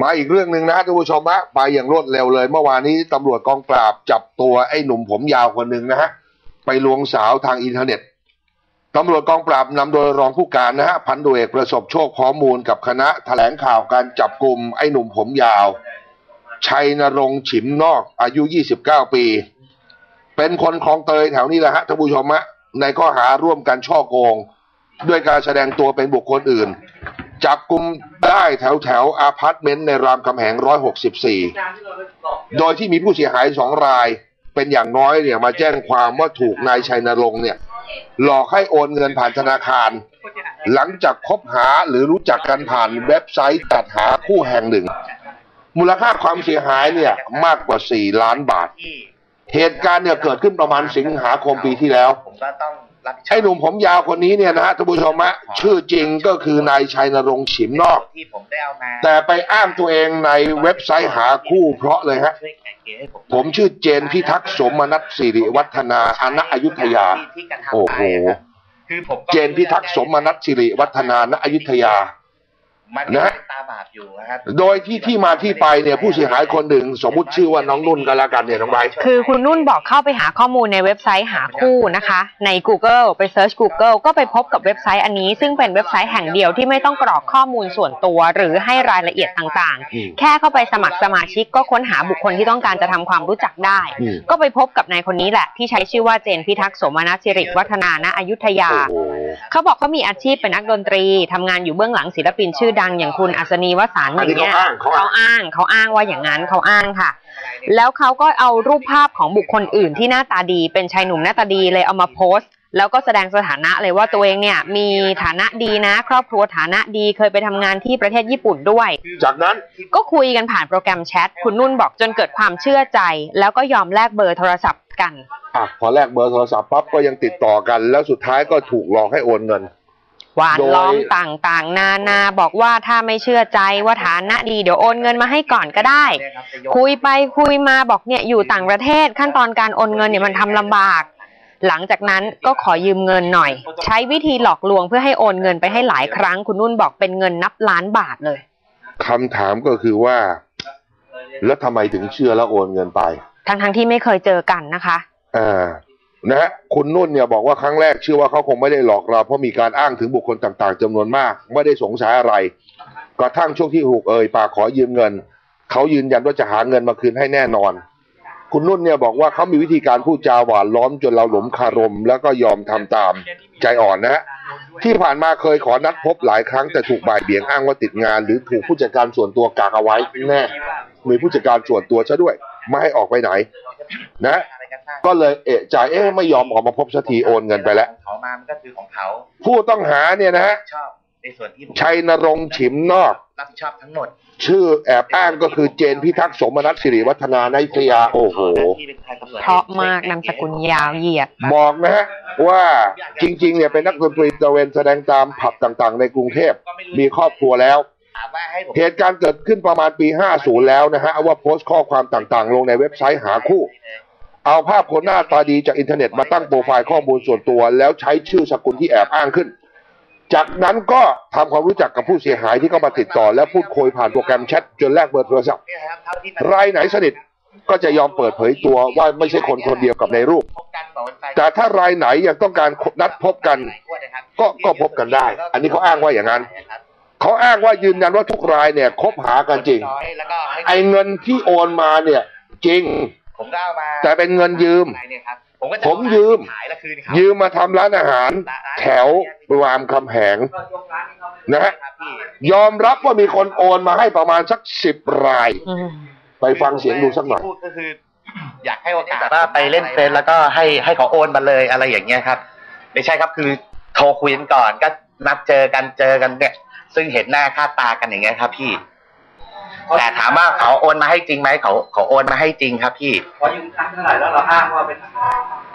มาอีกเรื่องหนึ่งนะท่านผู้ชมฮะไปอย่างรวดเร็วเลย เมื่อวานนี้ตำรวจกองปราบจับตัวไอ้หนุ่มผมยาวคนหนึ่งนะฮะไปลวงสาวทางอินเทอร์เน็ตตำรวจกองปราบนำโดยรองผู้การนะฮะพันดุเอกประสบโชคข้อมูลกับคณะแถลงข่าวการจับกลุ่มไอ้หนุ่มผมยาว ชัยนรงฉิมนอกอายุ 29 ปี เป็นคนคลองเตยแถวนี้แหละฮะท่านผู้ชมฮะในข้อหาร่วมกันช่อโกง ด้วยการแสดงตัวเป็นบุคคลอื่น จับกลุ่มได้แถวแถวอาพาร์ตเมนต์ในรามคำแหง 164 โดยที่มีผู้เสียหายสองรายเป็นอย่างน้อยเนี่ยมาแจ้งความว่าถูกนายชัยนรงค์เนี่ยหลอกให้โอนเงินผ่านธนาคาร หลังจากคบหาหรือรู้จักกันผ่านเว็บไซต์จัดหาคู่แห่งหนึ่ง มูลค่าความเสียหายเนี่ยมากกว่า 4 ล้านบาท เหตุการณ์เนี่ยเกิดขึ้นประมาณสิงหาคมปีที่แล้ว ผมก็ต้องรับผิดชอบไอ้หนุ่มผมยาวคนนี้เนี่ยนะฮะท่านผู้ชมฮะชื่อจริงก็คือนายชัยนรงค์ฉิมนอก ที่ผมได้เอามาแต่ไปอ้างตัวเองในเว็บไซต์หาคู่เพราะเลยฮะ ช่วยไกล่เกลี่ยให้ผมผมชื่อเจนพิทักษ์สมนัทสิริวัฒนาอณอยุธยา ที่ที่กระทำโอ้โหไปะครับคือผมก็เจนพิทักษ์สมนัทสิริวัฒนาณอยุธยา มันนะเป็นตาบาปอยู่นะครับโดยที่ที่มาที่ไปเนี่ยผู้เสียหายคนหนึ่งสมมุติชื่อว่าน้องนุ่นก็แล้วกันเนี่ยน้องไบร์ท คือคุณนุ่นบอกเข้าไปหาข้อมูลในเว็บไซต์หาคู่นะคะ ใน Google ไปเซิร์ช Google ก็ไปพบกับเว็บไซต์อันนี้ ซึ่งเป็นเว็บไซต์แห่งเดียวที่ไม่ต้องกรอกข้อมูลส่วนตัว หรือให้รายละเอียดต่างอืมๆ แค่เข้าไปสมัครสมาชิกก็ค้นหาบุคคลที่ต้องการจะทำความรู้จักได้ อืม ก็ไปพบกับนายคนนี้แหละที่ใช้ชื่อว่าเจนพิทักษ์โสมนัสสิริวัฒนาณอยุธยา โอ้โห เขาบอกเขามีอาชีพเป็นนักดนตรีทำงานอยู่เบื้องหลังศิลปินชื่อดังอย่างคุณอัศนีวสานต์อันอนี้ย่างเขาเงี้ยอ้างเขาเขาอ้างอ้างเขาอ้างว่าอย่างนั้นเขาอ้างค่ะ แล้วเขาก็เอารูปภาพของบุคคลอื่นที่หน้าตาดีเป็นชายหนุ่มหน้าตาดีเลยเอามาโพสต์ แล้วก็แสดงสถานะเลยว่าตัวเองเนี่ยมีฐานะดีนะ ครอบครัวฐานะดีเคยไปทำงานที่ประเทศญี่ปุ่นด้วย จากนั้นก็คุยกันผ่านโปรแกรมแชทคุณนุ่นบอกจนเกิดความเชื่อใจ แล้วก็ยอมแลกเบอร์โทรศัพท์กันอะพอแลกเบอร์โทรศัพท์ปั๊บก็ยังติดต่อกัน แล้วสุดท้ายก็ถูกหลอกให้โอนเงินหวานโดยล้อมต่างๆ นานาบอกว่าถ้าไม่เชื่อใจว่าฐานะดีเดี๋ยวโอนเงินมาให้ก่อนก็ได้ คุยไปคุยมาบอกเนี่ยอยู่ต่างประเทศขั้นตอนการโอนเงินเนี่ยมันทำลำบาก หลังจากนั้นก็ขอยืมเงินหน่อย ใช้วิธีหลอกลวงเพื่อให้โอนเงินไปให้หลายครั้ง คุณนุ่นบอกเป็นเงินนับล้านบาทเลยคำถามก็คือว่า แล้วทำไมถึงเชื่อแล้วโอนเงินไป ทั้งๆที่ไม่เคยเจอกันนะคะอ่านะฮะคุณนุ่นเนี่ยบอกว่าครั้งแรกเชื่อว่าเขาคงไม่ได้หลอกเราเพราะมีการอ้างถึงบุคคลต่างๆจำนวนมาก ไม่ได้สงสัยอะไรกระทั่งช่วงที่ถูกเอ่ยปากขอยืมเงินเขายืนยันว่าจะหาเงินมาคืนให้แน่นอน คุณนุ่นเนี่ยบอกว่าเขามีวิธีการพูดจาหวานล้อมจนเราหลงคารม แล้วก็ยอมทำตามใจอ่อนนะฮะที่ผ่านมาเคยขอนัดพบหลายครั้งแต่ถูกบ่ายเบี่ยงอ้างว่าติดงาน หรือถูกผู้จัดการส่วนตัวกางเอาไว้แน่มีผู้จัดการส่วนตัวซะด้วย ไม่ให้ออกไปไหน นะ ก็เลยเอะใจเอ๊ะไม่ยอมออกมาพบสักทีโอนเงินไปแล้วเขามามันก็คือของเขาผู้ต้องหาเนี่ยนะฮะชอบ ในส่วนที่ผมชัยนรงค์ฉิมนอก รับผิดชอบทั้งหมด ชื่อแอบอ้างก็คือเจนพิทักษ์สมนัสสิริวัฒนาในทยาโอ้โหที่เป็นทางตำรวจเพราะมากนามสกุลยาวเหยียด บอกนะฮะว่าจริงๆเนี่ยเป็นนักดนตรีตระเวนแสดงตามผับต่างๆ ในกรุงเทพมีครอบครัวแล้วถามว่าให้ผมเหตุการณ์เกิดขึ้นประมาณปี 50 แล้วนะฮะว่าโพสต์ข้อความต่างๆ ลงในเว็บไซต์หาคู่ เอาภาพคนหน้าตาดีจากอินเทอร์เน็ตมาตั้งโปรไฟล์ข้อมูลส่วนตัว แล้วใช้ชื่อสกุลที่แอบอ้างขึ้น จากนั้นก็ทำความรู้จักกับผู้เสียหายที่เข้ามาติดต่อ และพูดคุยผ่านโปรแกรมแชทจนแลกเบอร์โทรศัพท์ เนี่ยครับเท่าที่รายไหนสนิทก็จะยอมเปิดเผยตัวว่าไม่ใช่คนคนเดียวกับในรูป พบกันต่อวันไปแต่ถ้ารายไหนยังต้องการนัดพบกัน ก็ก็พบกันได้ อันนี้เขาอ้างว่าอย่างนั้น เขาอ้างว่ายืนยันว่าทุกรายเนี่ยคบหากันจริงแล้วก็ให้ไอ้เงินที่โอนมาเนี่ยจริง ผมก็เอามาแต่เป็นเงินยืมเนี่ยครับ ผมก็จะผมยืม ขายแล้วคืนเขายืมมาทำร้านอาหาร แถวรามคำแหงนะฮะ ครับพี่ยอมรับว่ามีคนโอนมาให้ประมาณสักสิบรายอืมไปฟังเสียงดูสักหน่อยพูดก็คือ อยากให้โอกาสว่าไปเล่นเฟซแล้วก็ให้ให้เขาโอนมาเลยอะไรอย่างเงี้ยครับ ไม่ใช่ครับคือโทรคุยกันก่อนก็นัดเจอกันเจอกันเนี่ย ซึ่งเห็นหน้าค่าตากันอย่างเงี้ยครับ พี่ แต่ถามว่าเขาโอนมาให้จริงไหมเขาเขาโอนมาให้จริงครับ พี่ พอยืมตังค์เท่าไหร่แล้วเราอ้างว่าเป็น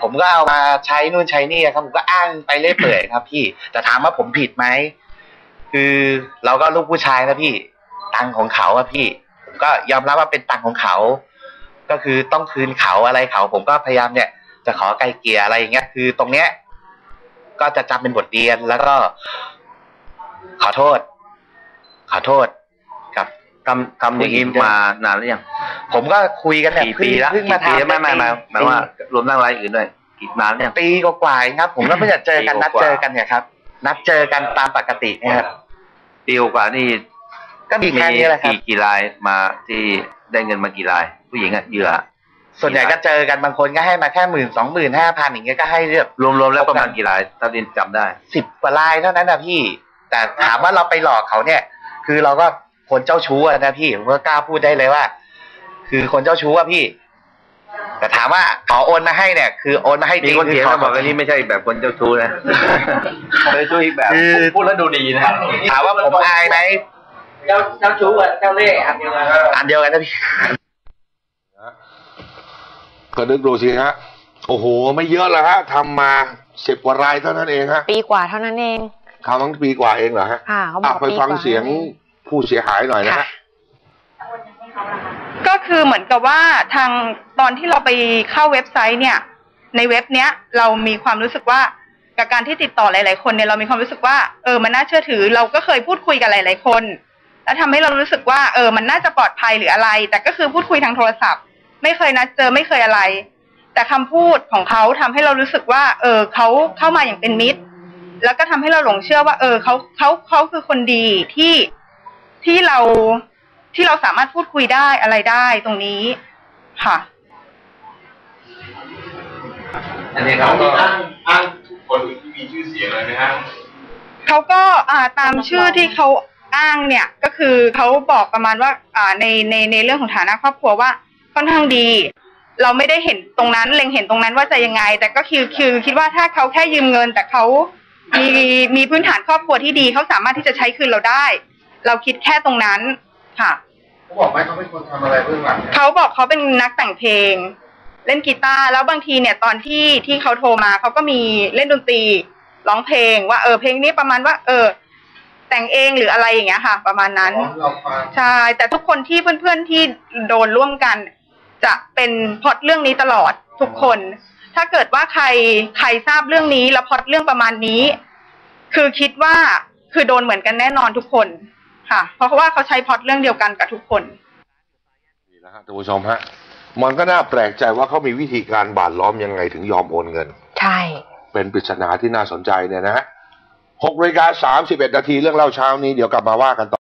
ผมก็เอามาใช้นู่นใช้นี่ครับ ผมก็อ้างไปเรื่อยเปื่อยครับ พี่แต่ถามว่าผมผิดไหมคือเราก็ลูกผู้ชายนะพี่ตังของเขาอะพี่ ผมก็ยอมรับว่าเป็นตังของเขา ก็คือต้องคืนเขาอะไรเขา ผมก็พยายามเนี่ย จะขอไกลเกลี่ยอะไรอย่างเงี้ย คือตรงเนี้ย ก็จะจำเป็นบทเรียนแล้วก็ ขอโทษ ขอโทษกับทำทำอย่างนี้มานานหรือยัง ผมก็คุยกันเนี่ยกี่ปีแล้วเพิ่งกี่มาปีทำแล้วไม่ไม่ไม่หมายว่ารวมทั้งรายอื่นด้วยกี่นานหรือยังปีกว่าๆเองครับ ผมก็ไม่อยากเจอกันปีนัดกว่าๆเจอกันเนี่ยครับนัดเจอกันตามปกติเนี่ยครับปีกว่านี่ ก็มีแค่นี้แหละครับกี่กี่รายมาที่ได้เงินมากี่ราย ผู้หญิงอะเหยื่อส่วนใหญ่ก็เจอกันบางคนก็ให้มาแค่หมื่นสองหมื่นห้าพันอย่างเงี้ยก็ให้เลือกรวมๆแล้วประมาณกี่รายถ้าดินจำได้สิบกว่ารายเท่านั้นนะพี่ แต่ถามว่าเราไปหลอกเขาเนี่ย คือเราก็คนเจ้าชู้อะนะพี่ผมก็กล้าพูดได้เลยว่า คือคนเจ้าชู้อะพี่ แต่ถามว่าขอโอนมาให้เนี่ย คือโอนมาให้จมีริงคนเถียงขมาบอกว่านี่ไม่ใช่แบบคนเจ้าชู้นะ เจ้าชู้อีกแบบ คือพูดแล้วดูดีนะถามว่าผมอายไหมเจ้าเจ้าชู้กับเจ้าเล่ห์อันเดียวกัน อันเดียวกันนะพี่ ก็นึกดูสิฮะ โอ้โห ไม่เยอะแล้วฮะทำมาสิบกว่ารายเท่านั้นเองฮะปีกว่าเท่านั้นเอง ทำทั้งปีกว่าเองเหรอฮะค่ะเขาบอะอกไปปีกฟังว่าเสียงผู้เสียหายหน่อยนะค่ะฮะ ก็คือเหมือนกับว่าทางตอนที่เราไปเข้าเว็บไซต์เนี่ย ในเว็บเนี้ยเรามีความรู้สึกว่ากับการที่ติดต่อหลาย ๆ คนเนี่ยเรามีความรู้สึกว่าเออมันน่าเชื่อถือ เราก็เคยพูดคุยกับหลาย ๆ คน แล้วทำให้เรารู้สึกว่าเออมันน่าจะปลอดภัยหรืออะไร แต่ก็คือพูดคุยทางโทรศัพท์ ไม่เคยนัดเจอไม่เคยอะไร แต่คำพูดของเขาทำให้เรารู้สึกว่า เออเขาเข้ามาอย่างเป็นมิตร แล้วก็ทำให้เราหลงเชื่อว่า เออเขาเขาเขาคือคนดีที่ที่เรา ที่เราสามารถพูดคุยได้อะไรได้ตรงนี้ค่ะ อันนี้เขาก็อ้างอ้างคนอื่นที่มีชื่อเสียงเลยไหมฮะเขาก็อ่าตามชื่อที่เขาอ้างเนี่ยก็คือเขาบอกประมาณว่าอ่าในในในเรื่องของฐานะครอบครัวว่าค่อนข้างดี เราไม่ได้เห็นตรงนั้นเล็งเห็นตรงนั้นว่าจะยังไง แต่ก็คือคือคิดว่าถ้าเขาแค่ยืมเงิน แต่เขามีมีพื้นฐานครอบครัวที่ดีเขาสามารถที่จะใช้คืนเราได้ เราคิดแค่ตรงนั้น ค่ะเขาบอกไหมเขาเป็นคนทำอะไรเบื้องหลังเนี่ยเขาบอกเขาเป็นนักแต่งเพลง เล่นกีตาร์แล้วบางทีเนี่ยตอนที่ที่เขาโทรมาเขาก็มีเล่นดนตรีร้องเพลง ว่าเออเพลงนี้ประมาณว่า เออ แต่งเองหรืออะไรอย่างเงี้ยค่ะ ประมาณนั้นเราฟังใช่ แต่ทุกคนที่เพื่อนๆที่โดนร่วมกัน จะเป็นพล็อตเรื่องนี้ตลอดทุกคน ถ้าเกิดว่าใครใครทราบเรื่องนี้แล้วพล็อตเรื่องประมาณนี้ คือคิดว่าคือโดนเหมือนกันแน่นอนทุกคน ค่ะ เพราะว่าเขาใช้พล็อตเรื่องเดียวกันกับทุกคน นี่นะฮะท่านผู้ชมฮะมันก็น่าแปลกใจว่าเขามีวิธีการบาดล้อมยังไงถึงยอมโอนเงิน ใช่ เป็นปริศนาที่น่าสนใจเนี่ยนะฮะหกนาฬิกาสามสิบเอ็ดนาทีเรื่องเล่าเช้านี้เดี๋ยวกลับมาว่ากันต่อ